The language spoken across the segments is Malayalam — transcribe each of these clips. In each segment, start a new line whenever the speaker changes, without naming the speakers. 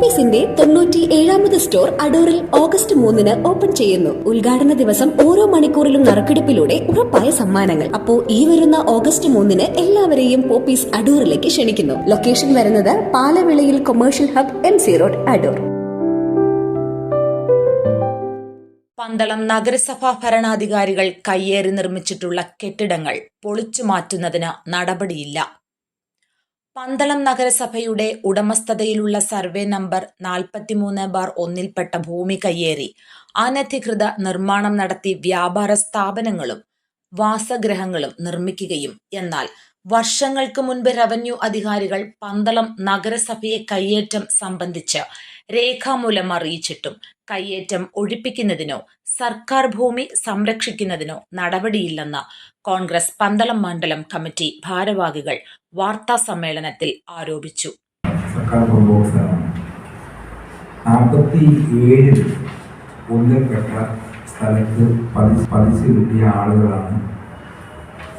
പോപ്പീസിന്റെ തൊണ്ണൂറ്റി ഏഴാമത് സ്റ്റോർ അടൂറിൽ ഓഗസ്റ്റ് മൂന്നിന് ഓപ്പൺ ചെയ്യുന്നു. ഉദ്ഘാടന ദിവസം ഓരോ മണിക്കൂറിലും നറുക്കെടുപ്പിലൂടെ ഉറപ്പായ സമ്മാനങ്ങൾ. അപ്പോ ഈ വരുന്ന ഓഗസ്റ്റ് മൂന്നിന് എല്ലാവരെയും പോപ്പീസ് അടൂറിലേക്ക് ക്ഷണിക്കുന്നു. ലൊക്കേഷൻ വരുന്നത് പാലവിളയിൽ commercial hub M C road Adoor.
Pandalam നഗരസഭാ ഭരണാധികാരികൾ കയ്യേറി നിർമ്മിച്ചിട്ടുള്ള കെട്ടിടങ്ങൾ പൊളിച്ചു മാറ്റുന്നതിന് നടപടിയില്ല. പന്തളം നഗരസഭയുടെ ഉടമസ്ഥതയിലുള്ള സർവേ നമ്പർ നാൽപ്പത്തിമൂന്ന് ബാർ ഒന്നിൽപ്പെട്ട ഭൂമി കയ്യേറി. അനധികൃത നിർമ്മാണം നടത്തി വ്യാപാര സ്ഥാപനങ്ങളും വാസഗൃഹങ്ങളും നിർമ്മിക്കുകയും എന്നാൽ വർഷങ്ങൾക്ക് മുൻപ് റവന്യൂ അധികാരികൾ പന്തളം നഗരസഭയെ കയ്യേറ്റം സംബന്ധിച്ച് രേഖാമൂലം അറിയിച്ചിട്ടും കയ്യേറ്റം ഒഴിപ്പിക്കുന്നതിനോ സർക്കാർ ഭൂമി സംരക്ഷിക്കുന്നതിനോ നടപടിയില്ലെന്ന് കോൺഗ്രസ് പന്തളം മണ്ഡലം കമ്മിറ്റി ഭാരവാഹികൾ വാർത്താ സമ്മേളനത്തിൽ ആരോപിച്ചു.
ഒന്നിൽപ്പെട്ട ആളുകളാണ്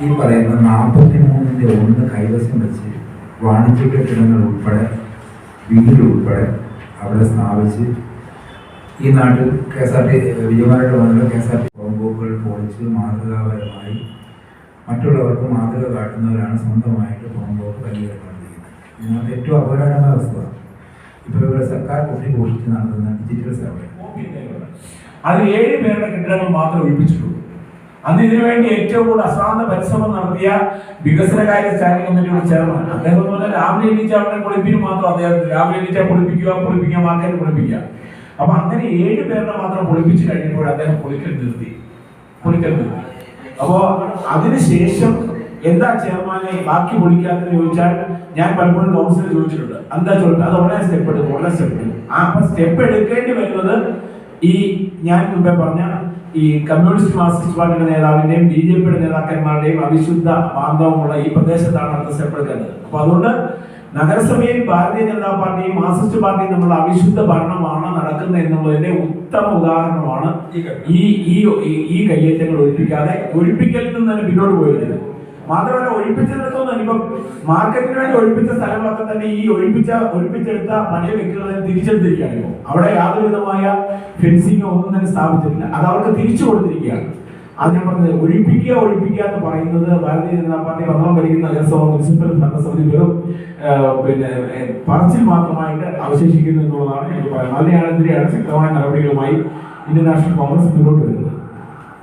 ഈ പറയുന്ന നാൽപ്പത്തി മൂന്നിന്റെ ഒന്ന് കൈവശം വെച്ച് വാണിജ്യ കെട്ടിടങ്ങൾ ഉൾപ്പെടെ വീട് ഉൾപ്പെടെ അവിടെ സ്ഥാപിച്ച് ഈ നാട്ടിൽ കെ എസ് ആർ ടി വിജയമാരുടെ വന്നത് കെ എസ് ആർ ടി പുറമ്പോക്കുകൾ പൊളിച്ച് മാതൃകാപരമായി മറ്റുള്ളവർക്ക് മാതൃക കാട്ടുന്നവരാണ് സ്വന്തമായിട്ട് പുറമ്പോക്ക് വലിയേർപ്പെടുത്തിയിരിക്കുന്നത് ഇതിനകത്ത് ഏറ്റവും അപകടകരമായ വസ്തുത ഇപ്പോൾ ഇവിടെ സർക്കാർ കുട്ടി ഘോഷിച്ച് നടത്തുന്ന ഡിജിറ്റൽ സർവേ
അതിൽ ഏഴ് പേരുടെ കെട്ടിടങ്ങൾ മാത്രം ഒഴിപ്പിച്ചിട്ടുള്ളൂ. അന്ന് ഇതിനുവേണ്ടി ഏറ്റവും കൂടുതൽ അശ്രാന്ത പരിശ്രമം നടത്തിയ വികസനകാര്യ സ്റ്റാൻഡിംഗ് കമ്മിറ്റിയുടെ ചെയർമാൻ. അദ്ദേഹം പോലെ രാവിലെ എണീച്ച അവിടെ കുളിപ്പിന് മാത്രം അദ്ദേഹം രാവിലെ എണീച്ച കുളിപ്പിക്കുക കുളിപ്പിക്കുക മാത്രം കുളിപ്പിക്കുക. അപ്പൊ അങ്ങനെ ഏഴ് പേരുടെ മാത്രം പൊളിപ്പിച്ച് കഴിഞ്ഞപ്പോൾ അദ്ദേഹം കുളിക്കൽ നിർത്തി. കുളിക്കൽ നിർത്തി. അപ്പോ അതിനുശേഷം എന്താ ചെയർമാനെ ബാക്കി പൊളിക്കാത്തെന്ന് ചോദിച്ചാൽ ഞാൻ പലപ്പോഴും കൗൺസിലർ ചോദിച്ചിട്ടുണ്ട്. എന്താ ചോദിച്ചത്? അത് ഉടനെ സ്റ്റെപ്പ് എടുക്കും ഉടനെ സ്റ്റെപ്പ് എടുക്കും. ആ അപ്പൊ സ്റ്റെപ്പ് എടുക്കേണ്ടി വരുന്നത് ഈ ഞാൻ മുമ്പേ പറഞ്ഞ ഈ കമ്മ്യൂണിസ്റ്റ് മാർക്സിസ്റ്റ് പാർട്ടിയുടെ നേതാവിന്റെയും ബി ജെ പിയുടെ നേതാക്കന്മാരുടെയും അവിശുദ്ധ ബാന്ധവമുള്ള ഈ പ്രദേശത്താണ് എടുക്കേണ്ടത് അപ്പൊ അതുകൊണ്ട് നഗരസഭയിൽ ഭാരതീയ ജനതാ പാർട്ടിയും മാർക്സിസ്റ്റ് പാർട്ടിയും തമ്മിലുള്ള അവിശുദ്ധ ഭരണമാണ് നടക്കുന്നത് എന്നുള്ളതിന്റെ ഉത്തമ ഉദാഹരണമാണ് ഈ ഈ ഈ- കയ്യേറ്റങ്ങൾ ഒഴിപ്പിക്കാതെ ഒഴിപ്പിക്കൽ നിന്ന് തന്നെ പിന്നോട്ട് പോയത്. മാത്രമല്ല ഒഴിപ്പിച്ചെടുത്തോന്ന് ഇപ്പം മാർക്കറ്റിന് വേണ്ടി ഒഴിപ്പിച്ച സ്ഥലങ്ങളൊക്കെ തന്നെ ഈ ഒഴിപ്പിച്ച ഒഴിപ്പിച്ചെടുത്ത പഴയ വ്യക്തികളെ തിരിച്ചെടുത്തിരിക്കുകയാണ് അവിടെ യാതൊരു വിധമായ ഫെൻസിങ്ങോ ഒന്നും തന്നെ സ്ഥാപിച്ചിട്ടില്ല. അത് അവർക്ക് തിരിച്ചു കൊടുത്തിരിക്കുകയാണ്. അത് ഞാൻ പറഞ്ഞത് ഒഴിപ്പിക്കുക ഒഴിപ്പിക്കുക എന്ന് പറയുന്നത് ഭാരതീയ ജനതാ പാർട്ടി ഭരണം ഭരിക്കുന്ന നഗരസഭ മുനിസിപ്പൽ ഭരണസമിതി വെറും പിന്നെ പറച്ചിൽ മാത്രമായിട്ട് അവശേഷിക്കുന്നു എന്നുള്ളതാണ് എനിക്ക് പറയുന്നത് അതിനെതിരെയാണ് ശക്തമായ നടപടികളുമായി ഇന്ത്യൻ നാഷണൽ കോൺഗ്രസ് മുന്നോട്ട് വരുന്നത്.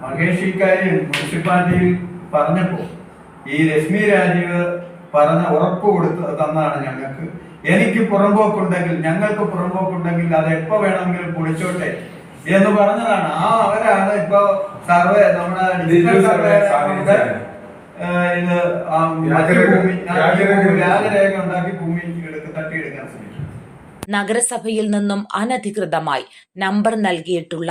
മഹേഷ് ഇക്കാര്യം മുനിസിപ്പാലിറ്റിയിൽ പറഞ്ഞപ്പോൾ ഈ രശ്മി രാജീവ് പറഞ്ഞ ഉറപ്പ് കൊടുത്ത് തന്നാണ് ഞങ്ങൾക്ക്. എനിക്ക് പുറമ്പോക്കുണ്ടെങ്കിൽ ഞങ്ങൾക്ക് പുറമ്പോക്കുണ്ടെങ്കിൽ അത് എപ്പോ വേണമെങ്കിലും പൊളിച്ചോട്ടെ എന്ന് പറഞ്ഞതാണ്. ആ അവരാണ് ഇപ്പൊ സർവേ നമ്മുടെ ഡിജിറ്റൽ സർവേ കൊണ്ട്, ഏഹ്, ഇത് ഭൂമി വ്യാജരേഖ ഉണ്ടാക്കി ഭൂമി എടുത്ത് തട്ടിയെടുക്കാൻ ശ്രമിച്ചു.
നഗരസഭയിൽ നിന്നും അനധികൃതമായി നമ്പർ നൽകിയിട്ടുള്ള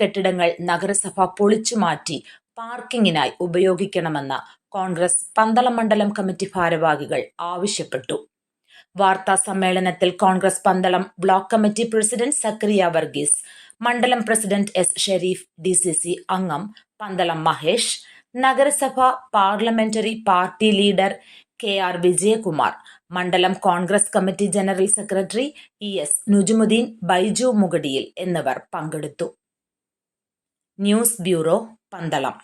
കെട്ടിടങ്ങൾ നഗരസഭ പൊളിച്ചു മാറ്റി പാർക്കിങ്ങിനായി ഉപയോഗിക്കണമെന്ന് കോൺഗ്രസ് പന്തളം മണ്ഡലം കമ്മിറ്റി ഭാരവാഹികൾ ആവശ്യപ്പെട്ടു. വാർത്താ സമ്മേളനത്തിൽ Congress Pandalam block committee president Zachariah Varghese മണ്ഡലം president S Sherif D C C അംഗം പന്തളം മഹേഷ് നഗരസഭ parliamentary party leader K R Vijayakumar മണ്ഡലം Congress committee general secretary E S Nujumudeen Baiju Mugadiyil എന്നിവർ പങ്കെടുത്തു. News bureau Pandalam